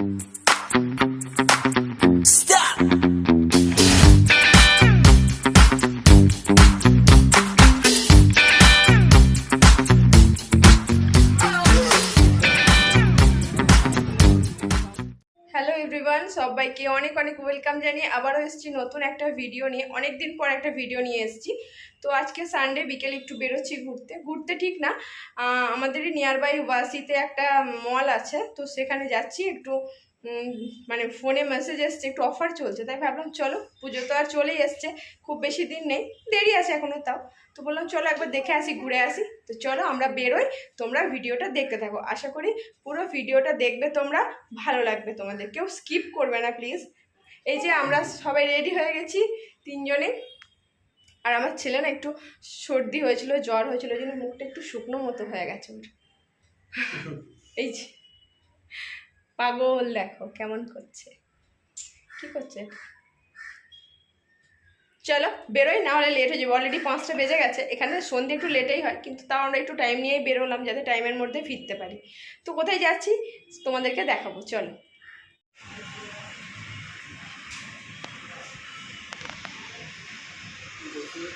Thank you. সবাইকে অনেক অনেক ওয়েলকাম জানিয়ে আবারও এসেছি নতুন একটা ভিডিও নিয়ে। অনেক দিন পর একটা ভিডিও নিয়ে এসেছি। তো আজকে সানডে বিকেলে একটু বেরোচ্ছি ঘুরতে। ঘুরতে ঠিক না আমাদের নিয়ার বাই ওয়াসিতে একটা মল আছে। তো সেখানে যাচ্ছি, একটু মানে ফোনে মেসেজ এসছে, একটু অফার চলছে। তাই ভাবলাম, চলো, পুজো তো আর চলেই এসছে। খুব বেশি দিন নেই, দেরি আছে এখনও তাও। তো বললাম, চলো একবার দেখে আসি, ঘুরে আসি। তো চলো আমরা বেরোই, তোমরা ভিডিওটা দেখতে থাকো। আশা করি পুরো ভিডিওটা দেখবে তোমরা ভালো লাগবে তোমাদের। কেউ স্কিপ করবে না প্লিজ এই যে আমরা সবাই রেডি হয়ে গেছি, তিনজনে। আর আমার ছেলে না একটু সর্দি হয়েছিল, জ্বর হয়েছিল জন্য মুখটা একটু শুকনো মতো হয়ে গেছে ওর। এই যে, পাগল, দেখো কেমন করছে। কি করছে? চলো, বেরোই, না হলে লেট হয়ে যাবে। অলরেডি পাঁচটা বেজে গেছে। এখানে সন্ধে একটু লেটেই হয়, কিন্তু তাও আমরা একটু টাইম নিয়েই বেরোলাম, যাতে টাইমের মধ্যে ফিরতে পারি। তো কোথায় যাচ্ছি? তোমাদেরকে দেখাবো, চলো।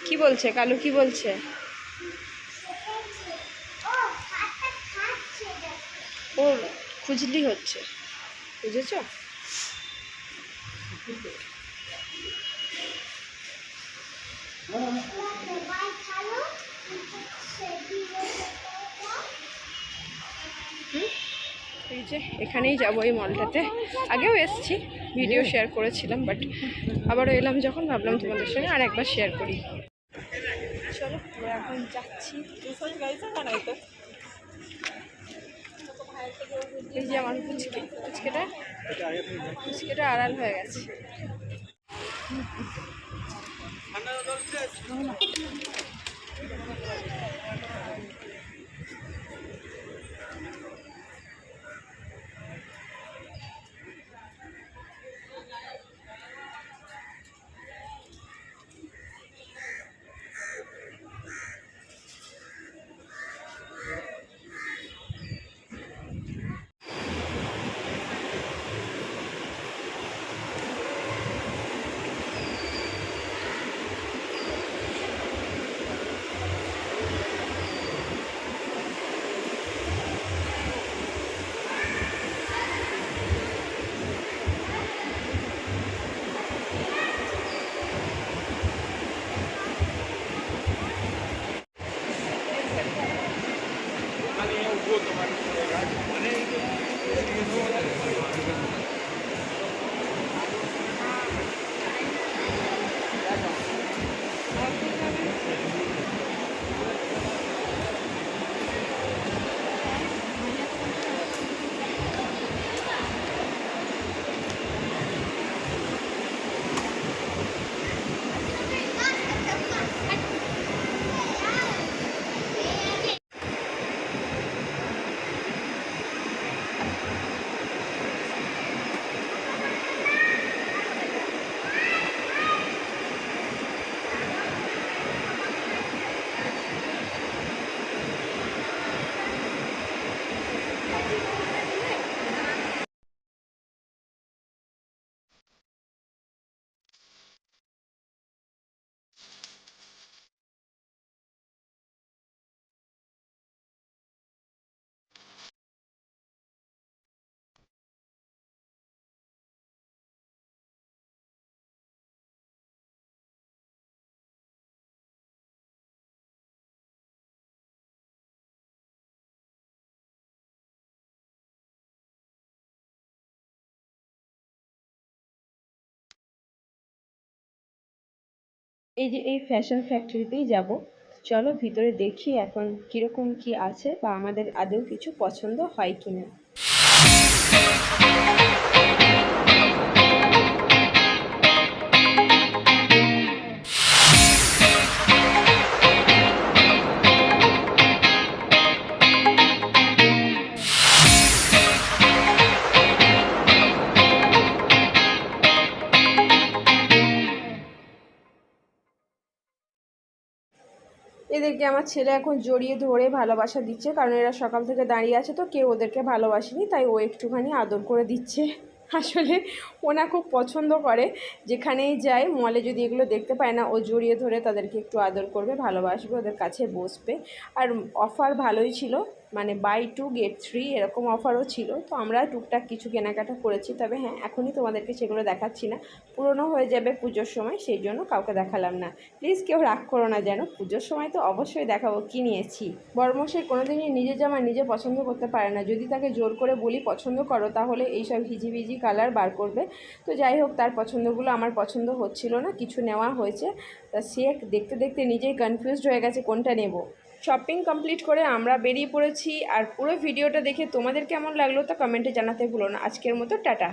কি বলছে? কালু কি বলছে? ও খুজলি হচ্ছে। বুঝেছ? এই যে, এখানেই যাব এই মলটাতে। আগেও এসছি, ভিডিও শেয়ার করেছিলাম, বাট আবারও এলাম যখন, ভাবলাম তোমাদের সঙ্গে আর একবার শেয়ার করি। চলো এখন যাচ্ছি। এই যে আমার আড়াল হয়ে গেছে। Rất! এই যে এই ফ্যাশন ফ্যাক্টরিতেই যাব। চলো ভিতরে দেখি এখন কীরকম কি আছে বা আমাদের আদৌ কিছু পছন্দ হয় কিনা। এদেরকে আমার ছেলে এখন জড়িয়ে ধরে ভালোবাসা দিচ্ছে, কারণ এরা সকাল থেকে দাঁড়িয়ে আছে তো কেউ ওদেরকে ভালোবাসেনি, তাই ও একটুখানি আদর করে দিচ্ছে। আসলে ওনা খুব পছন্দ করে, যেখানেই যায় মলে যদি এগুলো দেখতে পায় না, ও জড়িয়ে ধরে তাদেরকে একটু আদর করবে, ভালোবাসবে, ওদের কাছে বসবে। আর অফার ভালোই ছিল মানে বাই টু গেট থ্রি এরকম অফারও ছিল। তো আমরা টুকটাক কিছু কেনাকাটা করেছি। তবে হ্যাঁ এখনই তোমাদেরকে সেগুলো দেখাচ্ছি না। পুরনো হয়ে যাবে পুজোর সময়, সেই জন্য কাউকে দেখালাম না। প্লিজ কেউ রাগ করো না যেন। পুজোর সময় তো অবশ্যই দেখাবো কী নিয়েছি। বর্মশাই কোনোদিনই নিজের জামা নিজে পছন্দ করতে পারে না। যদি তাকে জোর করে বলি, পছন্দ করো, তাহলে এইসব হিজিবিজি কালার বার করবে। তো যাই হোক, তার পছন্দগুলো আমার পছন্দ হচ্ছিল না। কিছু নেওয়া হয়েছে। তা সে দেখতে দেখতে নিজেই কনফিউজড হয়ে গেছে, কোনটা নেব? শপিং কমপ্লিট করে আমরা বেরিয়ে পড়েছি আর পুরো ভিডিওটা দেখে তোমাদের কেমন লাগল তা কমেন্টে জানাতে ভুলো না। আজকের মতো টাটা।